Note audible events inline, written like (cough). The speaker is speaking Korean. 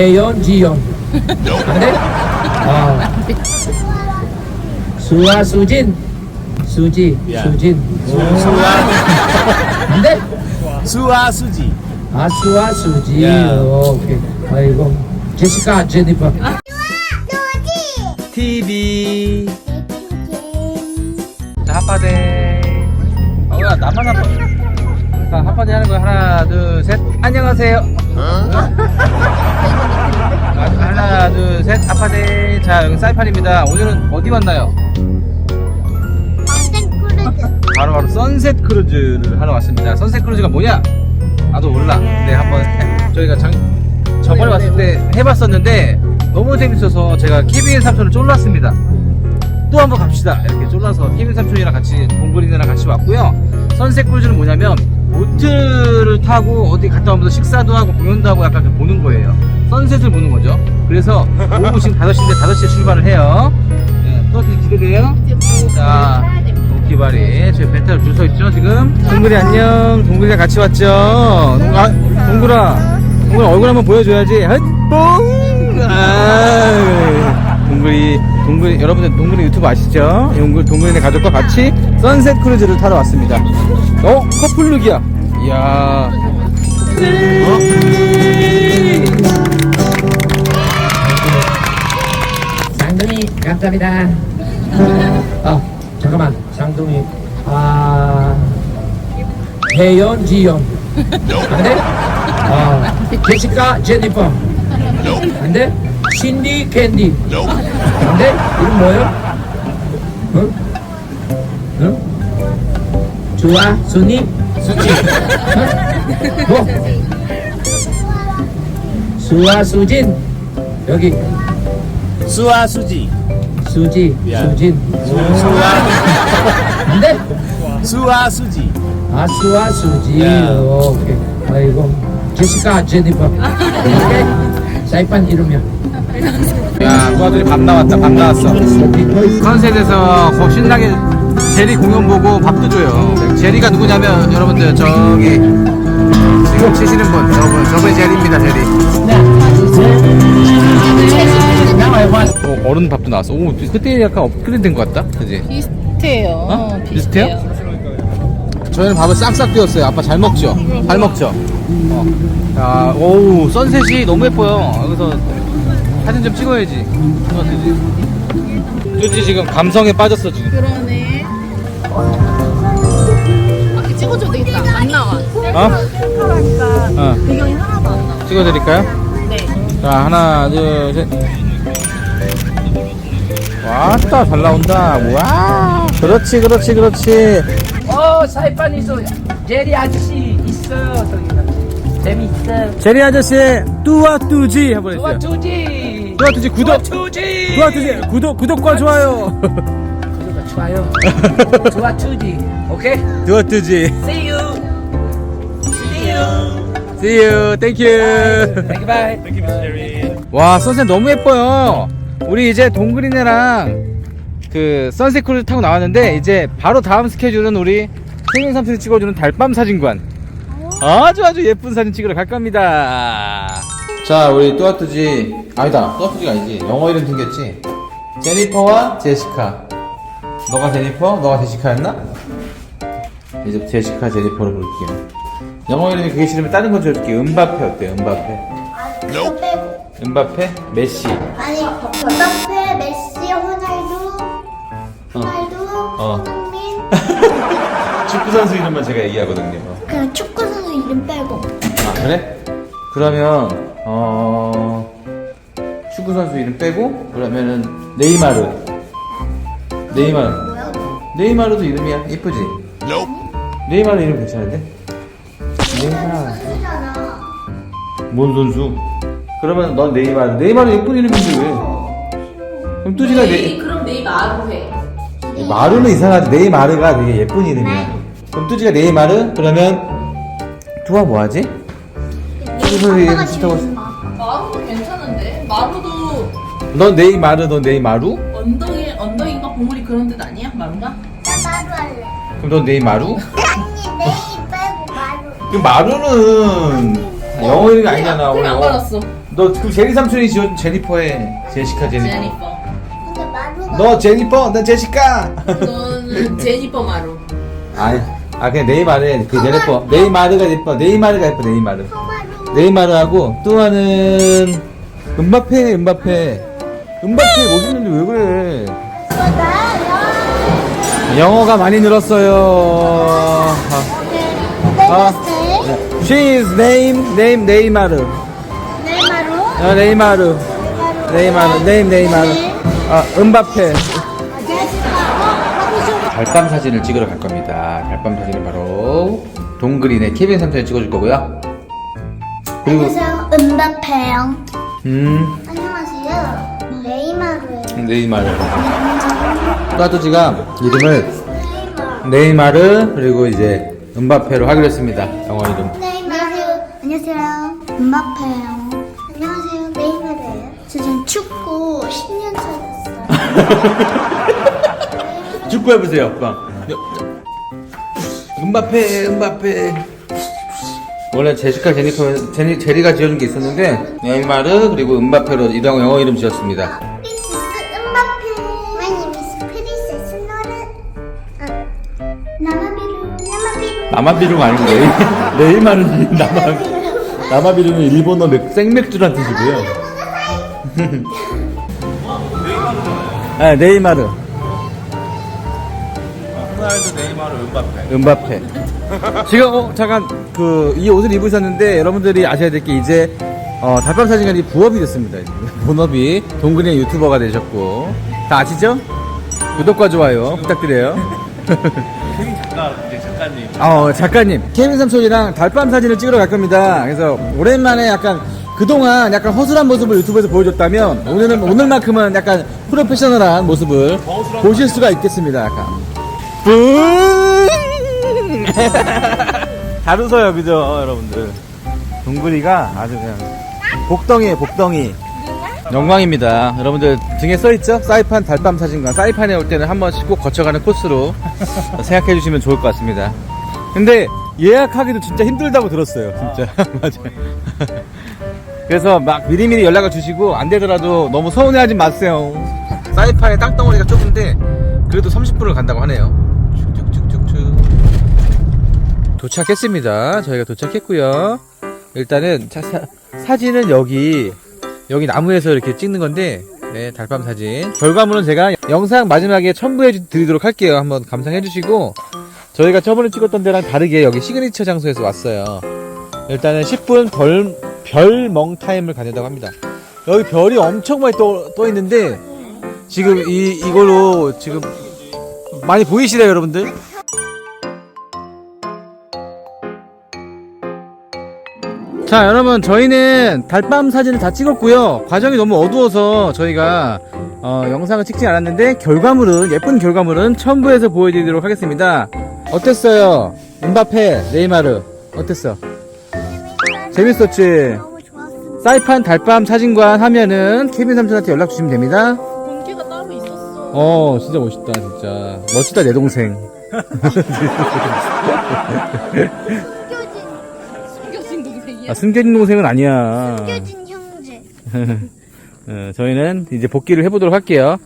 태연, 지연. (laughs) 안 돼? 어. 수아, 수진. 수지, 야. 수진. 수아 안 돼? 수아 수지 아, 수아, 수지. 야. 어, 오케이. 아이고. 제시카, 제니퍼. TV 자 한파대 어 야 나만 한파 자 한파대 하는 거야 하나 둘 셋 안녕하세요 아, 하나 둘셋 한파대 자 여기 사이판입니다 오늘은 어디 왔나요? 바로 바로 선셋 크루즈를 하러 왔습니다. 선셋 크루즈가 뭐냐? 나도 몰라. 근데 한번 해- 저희가 장, 저번에 왔을 때 해봤었는데 너무 재밌어서 제가 케빈 삼촌을 쫄랐습니다. 또 한번 갑시다. 이렇게 쫄라서 케빈 삼촌이랑 같이 동굴이네랑 같이 왔고요. 선셋 크루즈는 뭐냐면 보트 를 타고 어디 갔다 오면서 식사도 하고 공연도 하고 약간 보는 거예요. 선셋을 보는 거죠. 그래서 오후 지금 5시인데 5시에 출발을 해요. 네, 또 어떻게 기대돼요? 자, 도끼발이. 저희 벤타를 줄서 있죠 지금? 동글이 안녕. 동글이랑 같이 왔죠? 동, 아, 동글아. 동글아 얼굴 한번 보여줘야지. 헛뽕! 아, 동글이 동글이 여러분들 동글이 유튜브 아시죠? 동글 동글이네 가족과 같이 선셋 크루즈를 타러 왔습니다. 어 커플룩이야 이야 어? 쌍둥이, 감사합니다. 어, 잠깐만. 쌍둥이. 아. 태연, 지연. 안 돼? 어, (laughs) 제시카, 제니퍼. 안 돼? 신디, 캔디. 안 돼? 이름 뭐예요? 응? 응? 좋아, 순이? 수지. 어? 뭐? 수아, 수진. 여기. 수아 수지 수지, 야. 수진. 수아 안 돼? 수아 수지 아, 수아, 수지. 야. 오, 오케이. 아이고. 제시카, 제니퍼. 오케이? 사이판 이름이야. 야 누아들이 밥 나왔다 밥 나왔어 선셋에서 거 신나게 제리 공연 보고 밥도 줘요. 제리가 누구냐면 여러분들 저기 지금 치시는 분 저분 저분이 제리입니다 제리. 어, 어른 밥도 나왔어. 오 그때 약간 업그레이드 된 것 같다. 그지? 비슷해요. 어? 비슷해요? 저희는 밥을 싹싹 비웠어요. 아빠 잘 먹죠? 잘 먹죠? 어. 야, 오우, 선셋이 너무 예뻐요. 여기서 사진 좀 찍어야지. 뚜지 지금 감성에 빠졌어, 지금. 그러네. 아, 찍어줘도 되겠다. 안 나와. 어? 어. 배경이 하나도 안 나와. 찍어드릴까요? 네. 자, 하나, 둘, 셋. 왔다, 잘 나온다. 와. 그렇지, 그렇지, 그렇지. 어, 사이판 있어. 제리 아저씨 있어. 저기. 재밌어. 제리 아저씨, 뚜와 뚜지 한번 좋아, 해주세요. 투지. 뚜와 뚜지 구독. 투지. 뚜와 뚜지 구독, 구독과 좋아요. 좋아요. (laughs) 좋아, 투지. 오케이? 뚜와 뚜지. See you. See you. See you. Thank you. Thank you, bye. 와, 선셋 너무 예뻐요. 우리 이제 동그리네랑 그 선셋 크루즈 타고 나왔는데 이제 바로 다음 스케줄은 우리 생일 삼촌이 찍어주는 달밤 사진관. 아주 아주 예쁜 사진 찍으러 갈 겁니다. 자, 우리 뚜아뚜지 아니다. 뚜아뚜지가 아니지. 영어 이름 생겼지. 제니퍼와 제시카. 너가 제니퍼, 너가 제시카였나? 이제 제시카, 제니퍼로 부를게요. 영어 이름이 그게 싫으면 다른 거 줘줄게. 은바페 어때? 은바페. 그거 빼고 은바페? 메시. 아니 버터페 메시 호날두 호날두 어. 손흥민 (laughs) 축구 선수 이름만 제가 얘기하거든요. 그냥 축구 선수 이름 빼고 아 그래? 그러면 어 축구 선수 이름 빼고 그러면은 네이마르. 네이마르. 뭐야? 네이마르도 이름이야. 예쁘지? 네이마르 이름 괜찮은데? 네이마르. 선수잖아 뭔 선수? 그러면 넌 네이마르. 네이마르 예쁜 이름인데 왜? 그럼 뚜지가 네. 그럼 내일 마루 해. 마루는 이상하지. 네이마르가 되게 예쁜 이름이야. 그럼 뚜지가 네이마르? 그러면 투아 뭐하지? 선수 이름 아빠가 싫다고 지금 마루도 괜찮은데? 마루도 넌 네이마르, 넌 네이마루? 언덕이 보물이 그런 데도 아니야? 마루가? 나 마루 할래 그럼 넌 네이마루? 아니 네이 빼고 마루 그 마루는 영어 이름이 아니잖아. 그럼 안 영어. 받았어. 너그 제리 삼촌이 지어준 제니퍼의 제시카 제니퍼. 제니퍼. 근데 마루가 너 제니퍼, 나 제시카. 너는 제니퍼 마루. 아니, 아 그냥 네이마르 그 제니퍼. 네이마르가 예뻐. 네이마르가 예뻐. 네이마르. 마루. 네이마르하고 또 하나는 음바페, 음바페. 음바페 멋있는데 왜 그래? 영어가 많이 늘었어요. 아, she is name, name 네이마르. 네. 아, 네이마르. 네이마르, 네임 네이마르. 아, 음바페. 달밤 사진을 찍으러 갈 겁니다. 달밤 사진은 바로 동그리네 케빈 삼촌이 찍어줄 거고요. 그리고 안녕하세요. 은바페요. 음 안녕하세요. 네이마르. 따뚜지가 이름을. 네이마르 그리고 이제 음바페로 하기로 했습니다. 영어 이름. 안녕하세요. 안녕하세요. 은바페요. 안녕하세요. 저 지금 축구 10년 차였어요. (laughs) 축구 해보세요, 아빠. 음바페, 음바페. 원래 제시카 제니퍼, 제니, 제리가 지어준 게 있었는데, 네이마르, 그리고 음바페로 이랑 영어 이름 지었습니다. 나마비루. 나마비루가 아니고, 네이, 네이마르는 나마, 나마비루는 일본어 맥, 생맥주란 뜻이고요. (laughs) 아, 네이마르. 호날두, 네이마르, 음바페. 음바페. 지금 어 잠깐 그 이 옷을 입으셨는데 여러분들이 아셔야 될 게 이제 어 달밤 사진관이 부업이 됐습니다. 본업이 동근의 유튜버가 되셨고 다 아시죠? 구독과 좋아요 부탁드려요. (laughs) 어, 작가님. 케빈 삼촌이랑 달밤 사진을 찍으러 갈 겁니다. 그래서 오랜만에 약간 그동안 약간 허술한 모습을 유튜브에서 보여줬다면 오늘은 오늘만큼은 약간 프로페셔널한 모습을 보실 수가 있겠습니다. 약간. 뿡! 잘 웃어요, 그죠, 여러분들. 동굴이가 아주 그냥 복덩이에요, 복덩이. 영광입니다. 여러분들 등에 써있죠? 사이판 달밤 사진관. 사이판에 올 때는 한 번씩 꼭 거쳐가는 코스로 (laughs) 생각해 주시면 좋을 것 같습니다. 근데 예약하기도 진짜 힘들다고 들었어요. 진짜. (laughs) 맞아요. (laughs) 그래서 막 미리미리 연락을 주시고 안 되더라도 너무 서운해하지 마세요. 사이판의 땅덩어리가 좁은데 그래도 30분을 간다고 하네요. 쭉쭉쭉쭉쭉. 도착했습니다. 저희가 도착했고요. 일단은 자, 사, 사진은 여기 여기 나무에서 이렇게 찍는 건데 네 달밤 사진. 결과물은 제가 영상 마지막에 첨부해 주- 드리도록 할게요. 한번 감상해 주시고. 저희가 저번에 찍었던 데랑 다르게 여기 시그니처 장소에서 왔어요. 일단은 10분 벌, 별멍 타임을 가진다고 합니다. 여기 별이 엄청 많이 떠, 떠 있는데 지금 이, 이걸로 지금 많이 보이시나요 여러분들? 자 여러분 저희는 달밤 사진을 다 찍었고요. 과정이 너무 어두워서 저희가 어, 영상을 찍지 않았는데 결과물은 예쁜 결과물은 첨부해서 보여드리도록 하겠습니다. 어땠어요? 음바페 네이마르 어땠어? 재밌었지? 너무. 사이판 달밤 사진관 하면은 케빈 삼촌한테 연락 주시면 됩니다. 본캐가 따로 있었어. 어 진짜 멋있다 진짜. 멋지다 내 동생. (laughs) 아 숨겨진 동생은 아니야. 숨겨진 형제. (laughs) 어, 저희는 이제 복귀를 해보도록 할게요